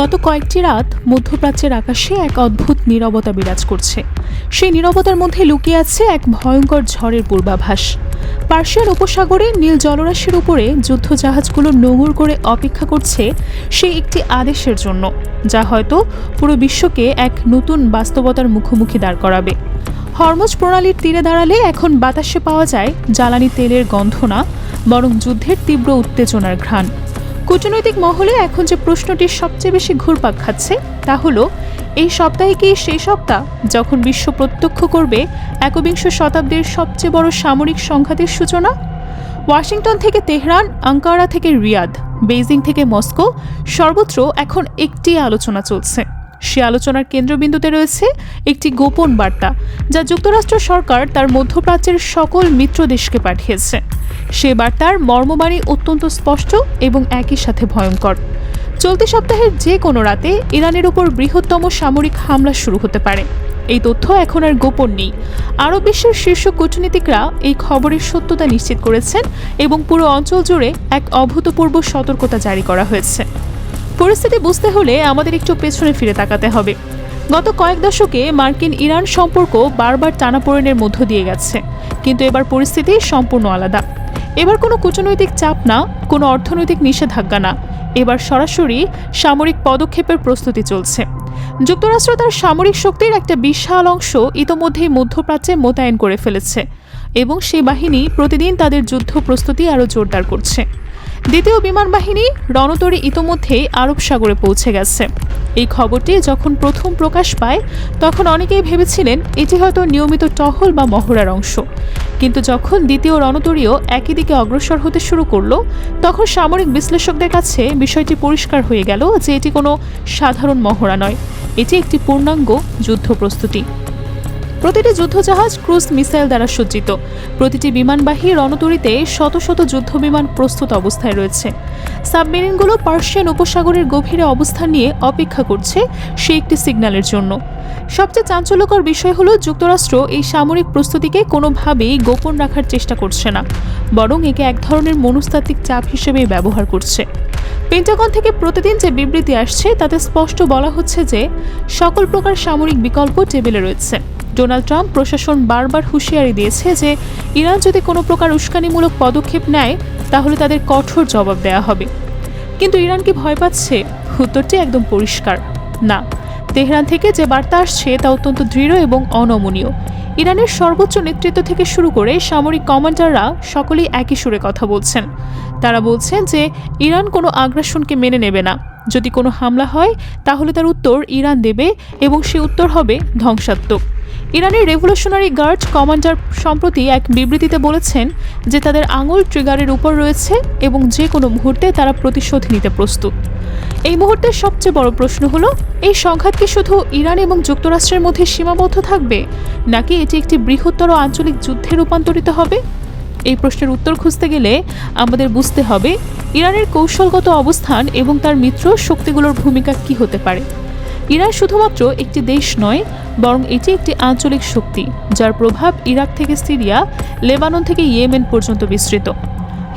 গত কয়েকটি রাত মধ্যপ্রাচ্যের আকাশে এক অদ্ভুত নীরবতা বিরাজ করছে। সেই নীরবতার মধ্যে লুকিয়ে আছে এক ভয়ঙ্কর ঝড়ের পূর্বাভাস। পার্সিয়ান উপসাগরে নীল জলরাশির উপরে যুদ্ধজাহাজগুলো নোঙর করে অপেক্ষা করছে সেই একটি আদেশের জন্য, যা হয়তো পুরো বিশ্বকে এক নতুন বাস্তবতার মুখোমুখি দাঁড় করাবে। হরমোজ প্রণালীর তীরে দাঁড়ালে এখন বাতাসে পাওয়া যায় জ্বালানি তেলের গন্ধ না, বরং যুদ্ধের তীব্র উত্তেজনার ঘ্রাণ। কূটনৈতিক মহলে এখন যে প্রশ্নটি সবচেয়ে বেশি ঘুরপাক খাচ্ছে, তা হলো, এই সপ্তাহে কি সেই সপ্তাহ যখন বিশ্ব প্রত্যক্ষ করবে একবিংশ শতাব্দীর সবচেয়ে বড় সামরিক সংঘাতের সূচনা? ওয়াশিংটন থেকে তেহরান, আঙ্কারা থেকে রিয়াদ, বেইজিং থেকে মস্কো, সর্বত্র এখন একটি আলোচনা চলছে। সে আলোচনার কেন্দ্রবিন্দুতে রয়েছে একটি গোপন বার্তা, যা যুক্তরাষ্ট্র সরকার তার মধ্যপ্রাচ্যের সকল মিত্র দেশকে পাঠিয়েছে। সে বার্তার মর্মবাণী অত্যন্ত স্পষ্ট এবং একই সাথে ভয়ঙ্কর। চলতি সপ্তাহের যে কোনো রাতে ইরানের উপর বৃহত্তম সামরিক হামলা শুরু হতে পারে। এই তথ্য এখন আর গোপন নেই। আরব বিশ্বের শীর্ষ কূটনীতিকরা এই খবরের সত্যতা নিশ্চিত করেছেন এবং পুরো অঞ্চল জুড়ে এক অভূতপূর্ব সতর্কতা জারি করা হয়েছে। পরিস্থিতি বুঝতে হলে আমাদের একটু পেছনে ফিরে তাকাতে হবে। গত কয়েক দশকে মার্কিন ইরান সম্পর্ক বারবার টানাপোড়েনের মধ্য দিয়ে গেছে, কিন্তু এবার পরিস্থিতি সম্পূর্ণ আলাদা। এবার কোনো কূটনৈতিক চাপ না, কোনো অর্থনৈতিক নিষেধাজ্ঞা না। এবার সরাসরি সামরিক পদক্ষেপের প্রস্তুতি চলছে। যুক্তরাষ্ট্র তার সামরিক শক্তির একটা বিশাল অংশ ইতোমধ্যেই মধ্যপ্রাচ্যে মোতায়েন করে ফেলেছে এবং সেই বাহিনী প্রতিদিন তাদের যুদ্ধ প্রস্তুতি আরও জোরদার করছে। দ্বিতীয় বিমান বাহিনী রণতরী ইতোমধ্যেই আরব সাগরে পৌঁছে গেছে। এই খবরটি যখন প্রথম প্রকাশ পায়, তখন অনেকেই ভেবেছিলেন এটি হয়তো নিয়মিত টহল বা মহড়ার অংশ। কিন্তু যখন দ্বিতীয় রণতরীও একই দিকে অগ্রসর হতে শুরু করল, তখন সামরিক বিশ্লেষকদের কাছে বিষয়টি পরিষ্কার হয়ে গেল যে এটি কোনো সাধারণ মহড়া নয়। এটি একটি পূর্ণাঙ্গ যুদ্ধ প্রস্তুতি। প্রতিটি যুদ্ধজাহাজ ক্রুজ মিসাইল দ্বারা সজ্জিত। প্রতিটি বিমানবাহী রণতরীতে শত শত যুদ্ধবিমান প্রস্তুত অবস্থায় রয়েছে। সাবমেরিনগুলো পার্সিয়ান উপসাগরের গভীরে অবস্থান নিয়ে অপেক্ষা করছে সে একটি সিগন্যালের জন্য। সবচেয়ে চাঞ্চল্যকর বিষয় হলো যুক্তরাষ্ট্র এই সামরিক প্রস্তুতিকে কোনোভাবেই গোপন রাখার চেষ্টা করছে না, বরং একে এক ধরনের মনস্তাত্ত্বিক চাপ হিসেবে ব্যবহার করছে। পেন্টাগন থেকে প্রতিদিন যে বিবৃতি আসছে, তাতে স্পষ্ট বলা হচ্ছে যে সকল প্রকার সামরিক বিকল্প টেবিলে রয়েছে। ডোনাল্ড ট্রাম্প প্রশাসন বারবার হুঁশিয়ারি দিয়েছে যে ইরান যদি কোনো প্রকার উস্কানিমূলক পদক্ষেপ নেয়, তাহলে তাদের কঠোর জবাব দেওয়া হবে। কিন্তু ইরান কি ভয় পাচ্ছে? উত্তরটি একদম পরিষ্কার। না। তেহরান থেকে যে বার্তা আসছে, তা অত্যন্ত দৃঢ় এবং অনমনীয়। ইরানের সর্বোচ্চ নেতৃত্ব থেকে শুরু করে সামরিক কমান্ডাররা সকলেই একই সুরে কথা বলছেন। তারা বলছেন যে ইরান কোনো আগ্রাসনকে মেনে নেবে না। যদি কোনো হামলা হয়, তাহলে তার উত্তর ইরান দেবে এবং সে উত্তর হবে ধ্বংসাত্মক। ইরানের রেভলিউশনারি গার্ড কমান্ডার সম্প্রতি এক বিবৃতিতে বলেছেন যে তাদের আঙুল ট্রিগারের উপর রয়েছে এবং যে কোনো মুহূর্তে তারা প্রতিশোধ নিতে প্রস্তুত। এই মুহূর্তের সবচেয়ে বড় প্রশ্ন হলো, এই সংঘাত কি শুধু ইরান এবং যুক্তরাষ্ট্রের মধ্যে সীমাবদ্ধ থাকবে, নাকি এটি একটি বৃহত্তর আঞ্চলিক যুদ্ধে রূপান্তরিত হবে? এই প্রশ্নের উত্তর খুঁজতে গেলে আমাদের বুঝতে হবে, ইরানের কৌশলগত অবস্থান এবং তার মিত্র শক্তিগুলোর ভূমিকা কি হতে পারে। ইরান শুধুমাত্র একটি দেশ নয়, বরং এটি একটি আঞ্চলিক শক্তি, যার প্রভাব ইরাক থেকে সিরিয়া, লেবানন থেকে ইয়েমেন পর্যন্ত বিস্তৃত।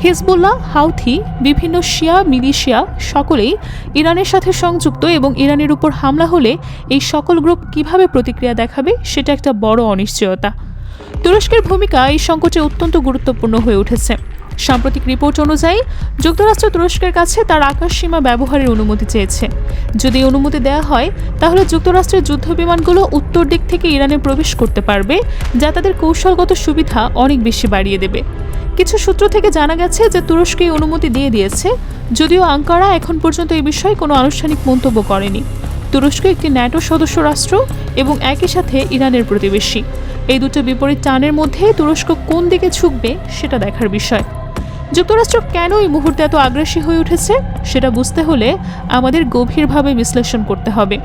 হিজবুল্লাহ, হাউথি, বিভিন্ন শিয়া, মিলিশিয়া সকলেই ইরানের সাথে সংযুক্ত এবং ইরানের উপর হামলা হলে এই সকল গ্রুপ কীভাবে প্রতিক্রিয়া দেখাবে সেটা একটা বড় অনিশ্চয়তা। তুরস্কের ভূমিকা এই সংকটে অত্যন্ত গুরুত্বপূর্ণ হয়ে উঠেছে। সাম্প্রতিক রিপোর্ট অনুযায়ী, যুক্তরাষ্ট্র তুরস্কের কাছে তার আকাশ সীমা ব্যবহারের অনুমতি চেয়েছে। যদি অনুমতি দেওয়া হয়, তাহলে যুক্তরাষ্ট্রের যুদ্ধ বিমানগুলো উত্তর দিক থেকে ইরানে প্রবেশ করতে পারবে, যা তাদের কৌশলগত সুবিধা অনেক বেশি বাড়িয়ে দেবে। কিছু সূত্র থেকে জানা গেছে যে তুরস্ক এই অনুমতি দিয়ে দিয়েছে, যদিও আঙ্কারা এখন পর্যন্ত এই বিষয়ে কোনো আনুষ্ঠানিক মন্তব্য করেনি। তুরস্ক একটি ন্যাটো সদস্য রাষ্ট্র এবং একই সাথে ইরানের প্রতিবেশী। এই দুটো বিপরীত টানের মধ্যে তুরস্ক কোন দিকে ঝুঁকবে সেটা দেখার বিষয়। যুক্তরাষ্ট্র কেন এই মুহূর্তে এত আগ্রাসী হয়ে উঠেছে, সেটা বুঝতে হলে আমাদের গভীরভাবে বিশ্লেষণ করতে হবে।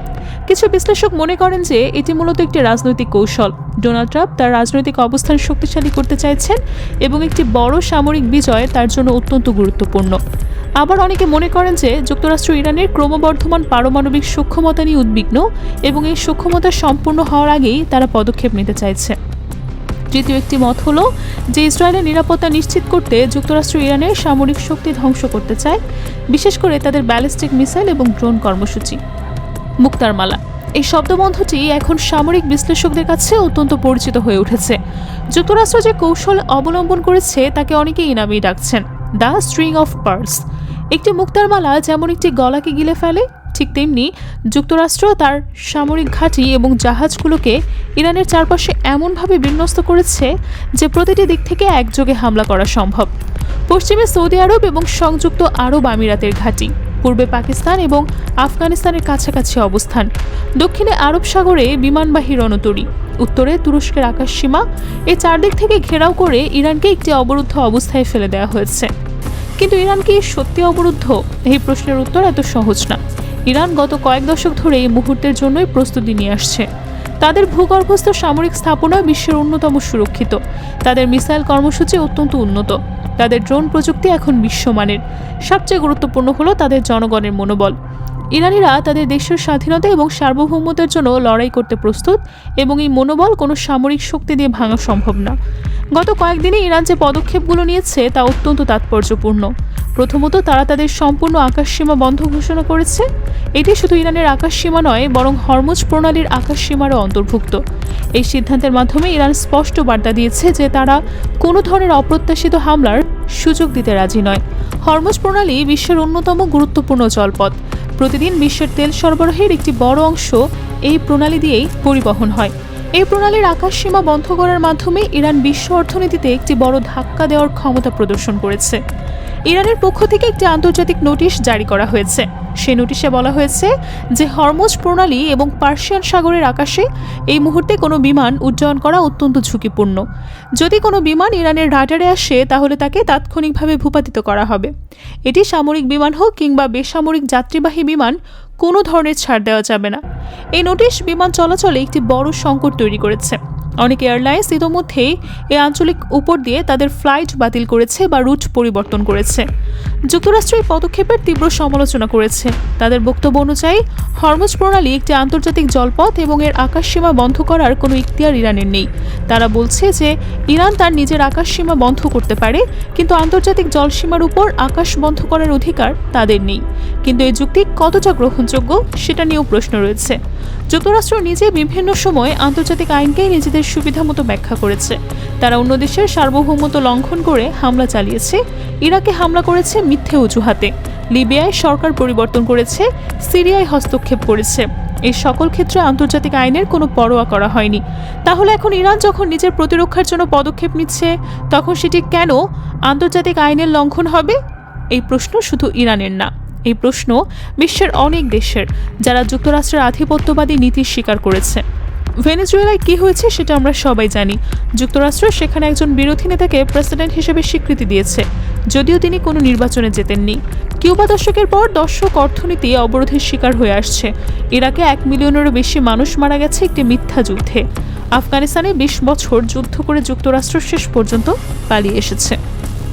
কিছু বিশ্লেষক মনে করেন যে, এটি মূলত একটি রাজনৈতিক কৌশল। ডোনাল্ড ট্রাম্প তার রাজনৈতিক অবস্থান শক্তিশালী করতে চাইছেন এবং একটি বড় সামরিক বিজয় তার জন্য অত্যন্ত গুরুত্বপূর্ণ। আবার অনেকে মনে করেন যে, যুক্তরাষ্ট্র ইরানের ক্রমবর্ধমান পারমাণবিক সক্ষমতা নিয়ে উদ্বিগ্ন এবং এই সক্ষমতা সম্পূর্ণ হওয়ার আগেই তারা পদক্ষেপ নিতে চাইছে। তৃতীয় একটি মত হলো যে ইসরায়েলের নিরাপত্তা নিশ্চিত করতে যুক্তরাষ্ট্র ইরানের সামরিক শক্তি ধ্বংস করতে চায়, বিশেষ করে তাদের ব্যালিস্টিক মিসাইল এবং ড্রোন কর্মসূচি। মুক্তারমালা। এই শব্দবন্ধটি এখন সামরিক বিশ্লেষকদের কাছে অত্যন্ত পরিচিত হয়ে উঠেছে। যুক্তরাষ্ট্র যে কৌশল অবলম্বন করেছে, তাকে অনেকেই নামেই ডাকছেন, দ্য স্ট্রিং অফ পার্স একটি মুক্তারমালা যেমন একটি গলাকে গিলে ফেলে ঠিক তেমনি যুক্তরাষ্ট্র, তার সামরিক ঘাঁটি এবং জাহাজগুলোকে ইরানের চারপাশে এমনভাবে বিন্যস্ত করেছে যে প্রতিটি দিক থেকে একযোগে হামলা করা সম্ভব। পশ্চিমে সৌদি আরব এবং সংযুক্ত আরব আমিরাতের ঘাঁটি, পূর্বে পাকিস্তান এবং আফগানিস্তানের কাছাকাছি অবস্থান। দক্ষিণে আরব সাগরে বিমানবাহী রণতরী, উত্তরে তুরস্কের আকাশসীমা এই চারদিক থেকে ঘেরাও করে ইরানকে একটি অবরুদ্ধ অবস্থায় ফেলে দেওয়া হয়েছে। কিন্তু ইরান কি সত্যি অবরুদ্ধ? এই প্রশ্নের উত্তর এত সহজ না। ইরান গত কয়েক দশক ধরে এই মুহূর্তের জন্যই প্রস্তুতি নিয়ে আসছে। তাদের ভূগর্ভস্থ সামরিক স্থাপনা বিশ্বের অন্যতম সুরক্ষিত। তাদের মিসাইল কর্মসূচি অত্যন্ত উন্নত। তাদের ড্রোন প্রযুক্তি এখন বিশ্বমানের। সবচেয়ে গুরুত্বপূর্ণ হলো তাদের জনগণের মনোবল। ইরানিরা তাদের দেশের স্বাধীনতা এবং সার্বভৌমতার জন্য লড়াই করতে প্রস্তুত এবং এই মনোবল কোনো সামরিক শক্তি দিয়ে ভাঙা সম্ভব না। গত কয়েকদিনে ইরান যে পদক্ষেপগুলো নিয়েছে তা অত্যন্ত তাৎপর্যপূর্ণ। প্রথমত তারা তাদের সম্পূর্ণ আকাশসীমা বন্ধ ঘোষণা করেছে। এটি শুধু ইরানের আকাশসীমা নয়, বরং হরমুজ প্রণালীর আকাশসীমারও অন্তর্ভুক্ত। এই সিদ্ধান্তের মাধ্যমে ইরান স্পষ্ট বার্তা দিয়েছে যে তারা কোনো ধরনের অপ্রত্যাশিত হামলার সুযোগ দিতে রাজি নয়। হরমুজ প্রণালী বিশ্বের অন্যতম গুরুত্বপূর্ণ জলপথ। প্রতিদিন বিশ্বের তেল সরবরাহের একটি বড় অংশ এই প্রণালী দিয়েই পরিবহন হয়। এই প্রণালীর আকাশসীমা বন্ধ করার মাধ্যমে ইরান বিশ্ব অর্থনীতিতে একটি বড় ধাক্কা দেওয়ার ক্ষমতা প্রদর্শন করেছে। ইরানের পক্ষ থেকে একটি আন্তর্জাতিক নোটিশ জারি করা হয়েছে। সেই নোটিশে বলা হয়েছে যে হরমোজ প্রণালী এবং পার্সিয়ান সাগরের আকাশে এই মুহূর্তে কোনো বিমান উড্ডয়ন করা অত্যন্ত ঝুঁকিপূর্ণ। যদি কোনো বিমান ইরানের রাডারে আসে, তাহলে তাকে তাৎক্ষণিকভাবে ভূপাতিত করা হবে। এটি সামরিক বিমান হোক কিংবা বেসামরিক যাত্রীবাহী বিমান, কোনো ধরনের ছাড় দেওয়া যাবে না। এই নোটিশ বিমান চলাচলে একটি বড় সংকট তৈরি করেছে। অনেক এয়ারলাইন্স ইতোমধ্যেই এই আঞ্চলিক উপর দিয়ে তাদের ফ্লাইট বাতিল করেছে বা রুট পরিবর্তন করেছে। যুক্তরাষ্ট্র এই পদক্ষেপের তীব্র সমালোচনা করেছে। তাদের বক্তব্য অনুযায়ী, হরমুজ প্রণালী একটি আন্তর্জাতিক জলপথ এবং এর আকাশসীমা বন্ধ করার কোনো ইখতিয়ার ইরানের নেই। তারা বলছে যে, ইরান তার নিজের আকাশসীমা বন্ধ করতে পারে, কিন্তু আন্তর্জাতিক জলসীমার উপর আকাশ বন্ধ করার অধিকার তাদের নেই। কিন্তু এই যুক্তি কতটা গ্রহণযোগ্য, সেটা নিয়েও প্রশ্ন রয়েছে। যুক্তরাষ্ট্র নিজে বিভিন্ন সময় আন্তর্জাতিক আইনকেই নিজেদের সুবিধা মতো ব্যাখ্যা করেছে। তারা অন্য দেশের সার্বভৌমত্ব লঙ্ঘন করে হামলা চালিয়েছে। ইরাকে হামলা করেছে মিথ্যে অজুহাতে। লিবিয়ায় সরকার পরিবর্তন করেছে, সিরিয়ায় হস্তক্ষেপ করেছে। এই সকল ক্ষেত্রে আন্তর্জাতিক আইনের কোনো পরোয়া করা হয়নি। তাহলে এখন ইরান যখন নিজের প্রতিরক্ষার জন্য পদক্ষেপ নিচ্ছে, তখন সেটি কেন আন্তর্জাতিক আইনের লঙ্ঘন হবে? এই প্রশ্ন শুধু ইরানের না। এই প্রশ্ন বিশ্বের অনেক দেশের, যারা যুক্তরাষ্ট্রের আধিপত্যবাদী নীতি স্বীকার করেছে। ভেনেজুয়েলায় কি হয়েছে সেটা আমরা সবাই জানি। যুক্তরাষ্ট্র সেখানে একজন বিরোধী নেতাকে প্রেসিডেন্ট হিসেবে স্বীকৃতি দিয়েছে। যদিও তিনি কোনো নির্বাচনে যেতেননি কিউবা দশকের পর দর্শক অর্থনীতি অবরোধের শিকার হয়ে আসছে। ইরাকে এক মিলিয়নেরও বেশি মানুষ মারা গেছে একটি মিথ্যা যুদ্ধে। আফগানিস্তানে বিশ বছর যুদ্ধ করে যুক্তরাষ্ট্র শেষ পর্যন্ত পালিয়ে এসেছে।